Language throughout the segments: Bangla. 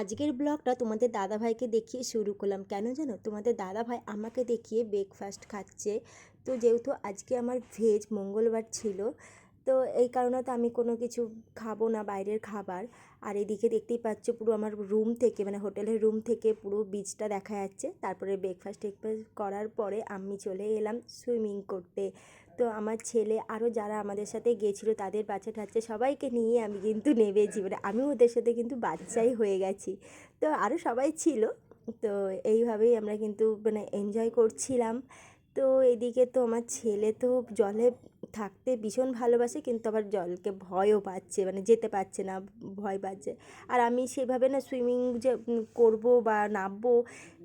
আজকের ব্লগটা তোমাদের দাদাভাইকে দেখিয়ে শুরু করলাম। কেন জানো? তোমাদের দাদাভাই আমাকে দেখিয়ে ব্রেকফাস্ট খাচ্ছে। তো যেহেতু আজকে আমার ভেজ মঙ্গলবার ছিল, তো এই কারণে তো আমি কোনো কিছু খাব না, বাইরের খাবার। আর এদিকে দেখতেই পাচ্ছ পুরো আমার রুম থেকে মানে হোটেলের রুম থেকে পুরো বিচটা দেখা যাচ্ছে। তারপরে ব্রেকফাস্ট টেকফাস্ট করার পরে আমি চলে এলাম সুইমিং করতে। তো আমার ছেলে আরও যারা আমাদের সাথে গেছিল তাদের বাচ্চা টাচ্চা সবাইকে নিয়ে আমি কিন্তু নেমেছি। মানে আমি ওদের সাথে কিন্তু বাচ্চাই হয়ে গেছি। তো আরও সবাই ছিল। তো এইভাবেই আমরা কিন্তু মানে এনজয় করছিলাম। তো এদিকে তো আমার ছেলে তো জলে থাকতে ভীষণ ভালোবাসে, কিন্তু আবার জলকে ভয়ও পাচ্ছে মানে যেতে পারছে না, ভয় পাচ্ছে। আর আমি সেভাবে না সুইমিং যে করব বা নামবো,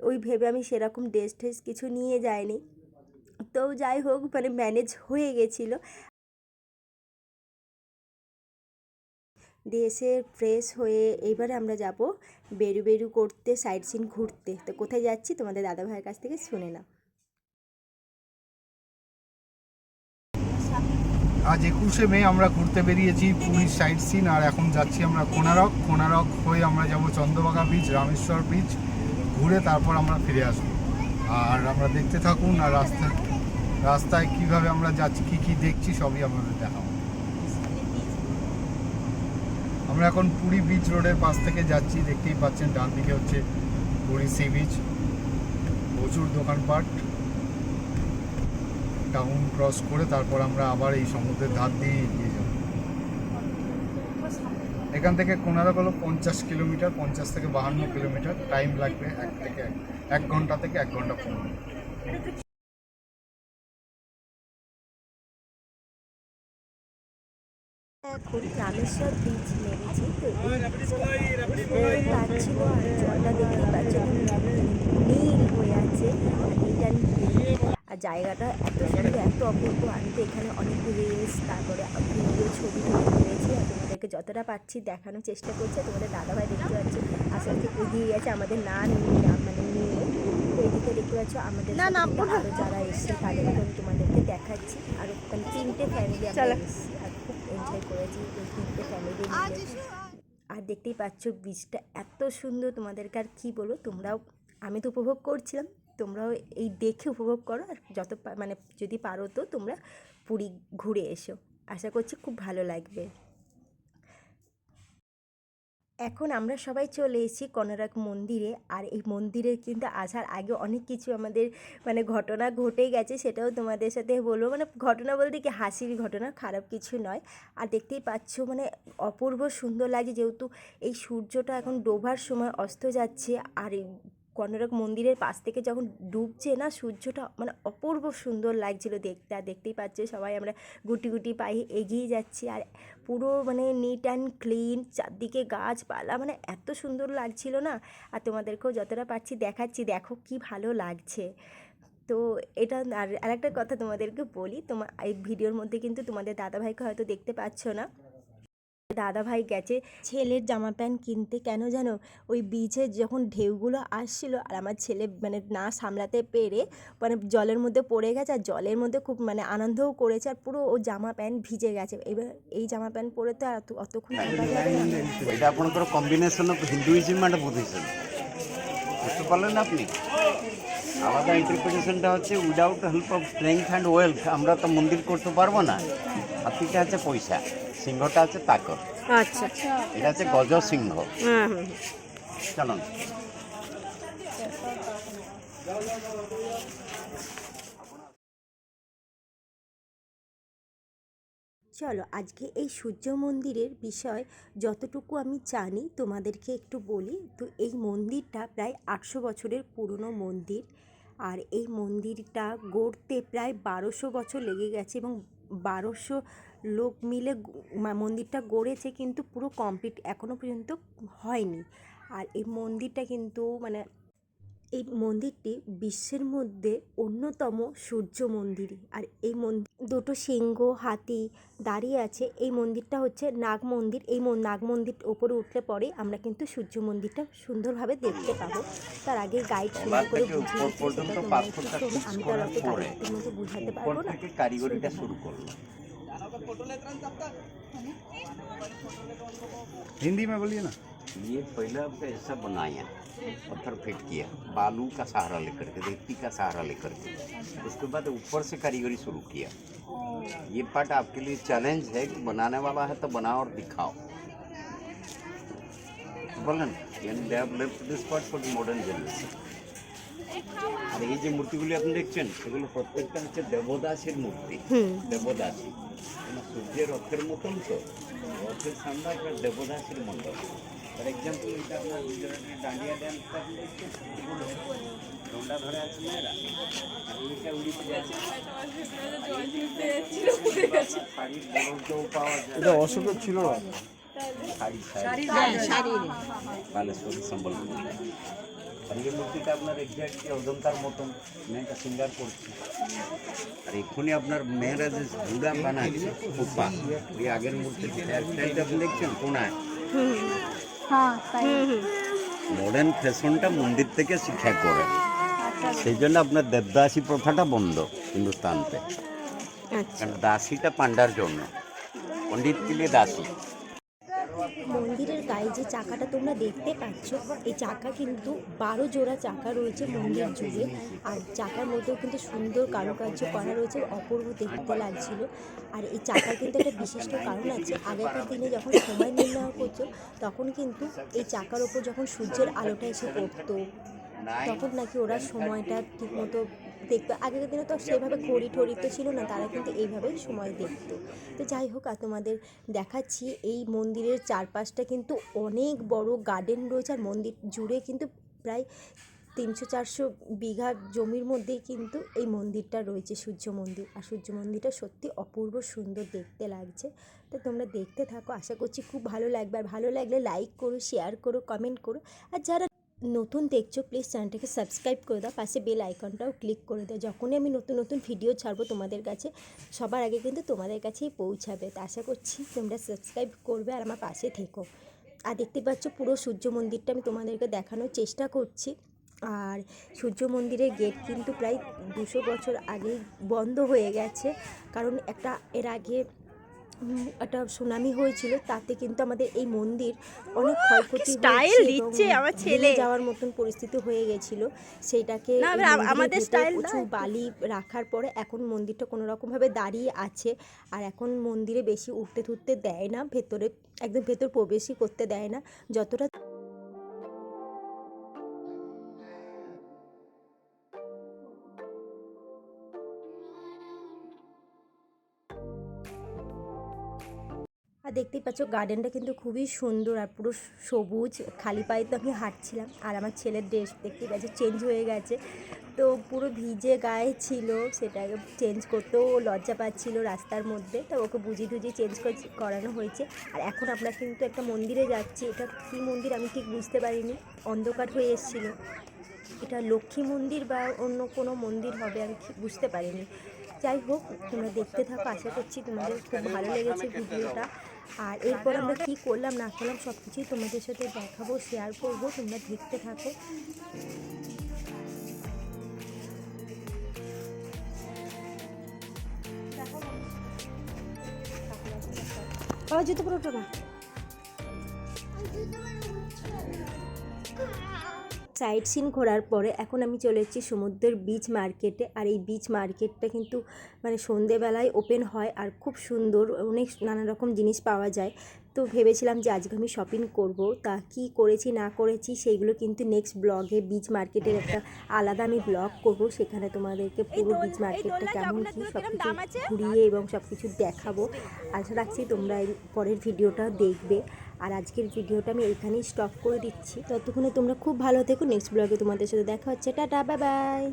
ওই ভেবে আমি সেরকম ড্রেস ট্রেস কিছু নিয়ে যাইনি। তো যাই হোক মানে ম্যানেজ হয়ে গেছিল। দিয়ে ফ্রেশ হয়ে এবারে আমরা যাব বেরু বেরু করতে সাইড সিন ঘুরতে। তো কোথায় যাচ্ছি তোমাদের দাদা ভাইয়ের কাছ থেকে শুনে না আজ একুশে মে আমরা ঘুরতে বেরিয়েছি পুরীর সাইড সিন আর এখন যাচ্ছি আমরা কোনারক কোনারক হয়ে আমরা যাব চন্দ্রভাগা বিচ রামেশ্বর বিচ ঘুরে তারপর আমরা ফিরে আসব। আর আমরা দেখতে থাকুন, আর রাস্তায় রাস্তায় কীভাবে আমরা যাচ্ছি, কি কি দেখছি, সবই আপনাদের দেখাবো। আমরা এখন পুরী বিচ রোডের পাশ থেকে যাচ্ছি, দেখতেই পাচ্ছেন, ডান দিকে হচ্ছে পুরী সি বিচ প্রচুর দোকানপাট। টাউন ক্রস করে তারপর আমরা আবার এই সমুদ্রের ধার দিয়ে এগিয়ে যাব। এখান থেকে কোনারক হলো পঞ্চাশ কিলোমিটার, পঞ্চাশ থেকে বাহান্ন কিলোমিটার। টাইম লাগবে এক থেকে এক- ঘণ্টা থেকে এক ঘণ্টা পনেরো এখন রামেশ্বর বিচ নেমেছি তো এই পাচ্ছিল আর জলটা দেখতেই নীল হয়ে আছে অ্যান্ড আর জায়গাটা এত সুন্দর এত অপূর্ব। আমি তো এখানে অনেক রিলস তারপরে ভিডিও ছবি তুলে করেছি আর তোমাদেরকে যতটা পাচ্ছি দেখানোর চেষ্টা করছি তোমাদের দাদাভাই দেখতে পাচ্ছি আস্তে আস্তে এগিয়ে গেছে আমাদের না মানে নিয়ে। তো এদিকে দেখতে পাচ্ছ আমাদের আরও যারা এসছে তাদেরকে আমি তোমাদেরকে দেখাচ্ছি। আর মানে তিনটে ফ্যামিলি আমরা এসেছি আর খুব এনজয় করেছি ফ্যামিলি মিলে আর দেখতেই পাচ্ছ বীজটা এত সুন্দর তোমাদেরকে আর কী বলো তোমরাও আমি তো উপভোগ করছিলাম তোমরাও এই দেখে উপভোগ করো আর যত মানে যদি পারো তো তোমরা পুরী ঘুরে এসো। আশা করছি খুব ভালো লাগবে। এখন আমরা সবাই চলে এসেছি কনরাক মন্দিরে আর এই মন্দিরে কিন্তু আসার আগে অনেক কিছু আমাদের মানে ঘটনা ঘটে গেছে সেটাও তোমাদের সাথে বলব। মানে ঘটনা বলতে কি হাসির ঘটনা, খারাপ কিছু নয়। আর দেখতেই পাচ্ছ মানে অপূর্ব সুন্দর লাগে যেহেতু এই সূর্যটা এখন ডোবার সময় অস্ত যাচ্ছে। আর কনরক মন্দিরের পাশ থেকে যখন ডুবছে না, সূর্যটা মানে অপূর্ব সুন্দর লাগছিল দেখতে। আর দেখতেই পাচ্ছে সবাই আমরা গুটি গুটি পায়ে এগিয়ে যাচ্ছি। আর পুরো মানে নিট অ্যান্ড ক্লিন চারদিকে গাছপালা মানে এত সুন্দর লাগছিল না? আর তোমাদেরকেও যতটা পারছি দেখাচ্ছি, দেখো কি ভালো লাগছে। তো এটা আর আরেকটা কথা তোমাদেরকে বলি তোমার এই ভিডিওর মধ্যে কিন্তু তোমাদের দাদাভাইকে হয়তো দেখতে পাচ্ছ না। দাদা ভাই গেছে ছেলের জামা প্যান্ট কিনতে কেন যেন ওই বিচে যখন ঢেউগুলো আসছিল আর আমার ছেলে মানে না সামলাতে পেরে মানে জলের মধ্যে পড়ে গেছে আর জলের মধ্যে খুব মানে আনন্দও করেছে আর পুরো ও জামা প্যান্ট ভিজে গেছে। এবার এই জামা প্যান্ট পরে তো আর অতক্ষণ আপনার কম্বিনেশন অফ হিন্দুইজম আর বুঝতে পারলেন আপনি? আমাদের ইন্টারপ্রিটেশনটা হচ্ছে without help of strength and wealth আমরা তো মন্দির করতে পারব না। হাতিটা হচ্ছে পয়সা সিংহটা হচ্ছে তাকত আচ্ছা। এটা হচ্ছে গজ সিংহ। হ্যাঁ হুম চলুন। চলো আজকে এই সূর্য মন্দিরের বিষয় যতটুকু আমি জানি তোমাদেরকে একটু বলি। তো এই মন্দিরটা প্রায় আটশো বছরের পুরনো মন্দির। আর এই মন্দিরটা গড়তে প্রায় বারোশো বছর লেগে গেছে এবং বারোশো লোক মিলে মন্দিরটা গড়েছে কিন্তু পুরো কমপ্লিট এখনও পর্যন্ত হয়নি। আর এই মন্দিরটা কিন্তু মানে এই মন্দিরটি বিশ্বের মধ্যে অন্যতম সূর্য মন্দির আর এই মন্দির দুটো সিংহ হাতি দাঁড়িয়ে আছে এই মন্দিরটা হচ্ছে নাগ মন্দির এই মন- নাগ মন্দির ওপরে উঠলে পরে আমরা কিন্তু সূর্য মন্দিরটা সুন্দরভাবে দেখতে পাবো তার আগে গাইড সুন্দর করে থেকে বুঝিয়ে উপর দিচ্ছে, পর্যন্ত সেটা তোমরা একটু পাথরটা শোনো। fix আমি তো আর করার অত পরে গাইডের মধ্যে বুঝাতে উপর পারবো না থেকে কারিগরিটা শুরু করলো हिंदी में बोलिए ना ये पहले आपका ऐसा बनाया पत्थर फेंक किया बालू का सहारा लेकर के रेती का सहारा लेकर के उसके बाद ऊपर से कारीगरी शुरू किया ये पार्ट आपके लिए चैलेंज है कि बनाने वाला है तो बनाओ और दिखाओ বলেন they have left this part for modern generation আর এই যে মূর্তিগুলি আপনি দেখছেন সেগুলো প্রত্যেকটা হচ্ছে দেবদাসের মূর্তি হুম দেবদাসী মানে সূর্যের রথের মতন তো রথের সামনে একটা দেবদাসীর মণ্ডপ ফর এক্সাম্পল এটা আপনার গুজরাটের ডান্ডিয়া ড্যান্সটা আপনি দেখছেন ডন্ডা ধরে আছে মেয়েরা আর এইটা উড়িতে আছে শাড়ির বড়টাও পাওয়া যায় এটা অশোকের ছিল না? শাড়ি শাড়ি বালেশ্বরী সম্বলপুর আর এই মূর্তিটা আপনার এক্সাক্টলি অজন্তার মতন। মেয়েটা সিঙ্গার করছে। আর এক্ষুনি আপনার মেয়েরা যে জুড়া বানাচ্ছে খোপা ওই আগের হেয়ার স্টাইলটা আপনি দেখছেন কোনায়? মডার্ন ফ্যাশনটা মন্দির থেকে শিক্ষা করে। সেই জন্য আপনার দেবদাসী প্রথাটা বন্ধ হিন্দুস্তানতে। আচ্ছা। কারণ দাসীটা পান্ডার জন্য। পণ্ডিত কিলে দাসী। মন্দিরের গায়ে যে চাকাটা তোমরা দেখতে পাচ্ছ, এই চাকা কিন্তু বারো জোড়া চাকা রয়েছে মন্দির জুড়ে। আর চাকার মধ্যেও কিন্তু সুন্দর কারুকার্য করা রয়েছে, অপূর্ব দেখতে লাগছিল। আর এই চাকার কিন্তু একটা বিশিষ্ট কারণ আছে, আগেকার দিনে যখন সময় নির্ণয় করতো তখন কিন্তু এই চাকার ওপর যখন সূর্যের আলোটা এসে পড়তো, তখন নাকি ওরা সময়টা ঠিকমতো দেখতো আগেকার দিনে তো সেভাবে ঘড়ি ঠড়ি তো ছিল না, তারা কিন্তু এইভাবেই সময় দেখতো। তো যাই হোক, আর তোমাদের দেখাচ্ছি, এই মন্দিরের চারপাশটা কিন্তু অনেক বড় গার্ডেন রয়েছে, আর মন্দির জুড়ে কিন্তু প্রায় তিনশো চারশো বিঘা জমির মধ্যেই কিন্তু এই মন্দিরটা রয়েছে, সূর্য মন্দির। আর সূর্য মন্দিরটা সত্যি অপূর্ব সুন্দর দেখতে লাগছে। তো তোমরা দেখতে থাকো, আশা করছি খুব ভালো লাগবে। আর ভালো লাগলে লাইক করো শেয়ার করো কমেন্ট করো। আর যারা নতুন দেখছ প্লিজ চ্যানেলটাকে সাবস্ক্রাইব করে দাও, পাশে বেল আইকনটাও ক্লিক করে দাও। যখনই আমি নতুন নতুন ভিডিও ছাড়বো তোমাদের কাছে, সবার আগে কিন্তু তোমাদের কাছেই পৌঁছাবে। তো আশা করছি তোমরা সাবস্ক্রাইব করবে আর আমার পাশে থেকো। আর দেখতে পাচ্ছ পুরো সূর্য মন্দিরটা আমি তোমাদেরকে দেখানোর চেষ্টা করছি। আর সূর্য মন্দিরের গেট কিন্তু প্রায় দুশো বছর আগেই বন্ধ হয়ে গেছে। কারণ একটা, এর আগে একটা সুনামি হয়েছিল তাতে কিন্তু আমাদের এই মন্দির অনেক ক্ষয়ক্ষতি স্টাইল দিচ্ছে আমার ছেলে। যাওয়ার মতন পরিস্থিতি হয়ে গেছিল। সেইটাকে আমাদের স্টাইল প্রচুর বালি রাখার পরে এখন মন্দিরটা কোনো রকমভাবে দাঁড়িয়ে আছে। আর এখন মন্দিরে বেশি উঠতে ধুতে দেয় না ভেতরে একদম ভেতর প্রবেশই করতে দেয় না। যতটা আর দেখতেই পাচ্ছ গার্ডেনটা কিন্তু খুবই সুন্দর আর পুরো সবুজ। খালি পায়ে তো আমি হাঁটছিলাম আর আমার ছেলের ড্রেস দেখতেই পাচ্ছ চেঞ্জ হয়ে গেছে। তো পুরো ভিজে গায়ে ছিল সেটাকে চেঞ্জ করতেও লজ্জা পাচ্ছিল রাস্তার মধ্যে। তো ওকে বুঝিয়ে টুজিয়ে চেঞ্জ করানো হয়েছে। আর এখন আমরা কিন্তু একটা মন্দিরে যাচ্ছি। এটা কী মন্দির আমি ঠিক বুঝতে পারিনি। অন্ধকার হয়ে এসেছিল। এটা লক্ষ্মী মন্দির বা অন্য কোনো মন্দির হবে আমি বুঝতে পারিনি। যাই হোক, তোমরা দেখতে থাকো, আশা করছি তোমাদের খুব ভালো লেগেছে ভিডিওটা। আর এরপর আমরা কী করলাম না করলাম সব কিছুই তোমাদের সাথে দেখাবো শেয়ার করব তোমরা দেখতে থাকো। বাবা জুতো পরে ওঠো না সাইট সিন ঘোরার পরে এখন আমি চলে এসেছি সমুদ্রের বিচ মার্কেটে আর এই বিচ মার্কেটটা কিন্তু মানে সন্ধেবেলায় ওপেন হয় আর খুব সুন্দর অনেক নানা রকম জিনিস পাওয়া যায়। তো ভেবেছিলাম যে আজকে আমি শপিং করব। তা কি করেছি না করেছি সেইগুলো কিন্তু নেক্সট ব্লগে বিচ মার্কেটের একটা আলাদা আমি ব্লগ করব। সেখানে তোমাদেরকে পুরো বিচ মার্কেটটা কেমন কী সব কিছু ঘুরিয়ে এবং সব কিছু দেখাবো। আশা রাখছি তোমরা এই পরের ভিডিওটা দেখবে। আর আজকের ভিডিওটা আমি এখানেই স্টপ করে দিচ্ছি। ততক্ষণে তোমরা খুব ভালো থেকো। নেক্সট ব্লগে তোমাদের সাথে দেখা হচ্ছে। Tata bye bye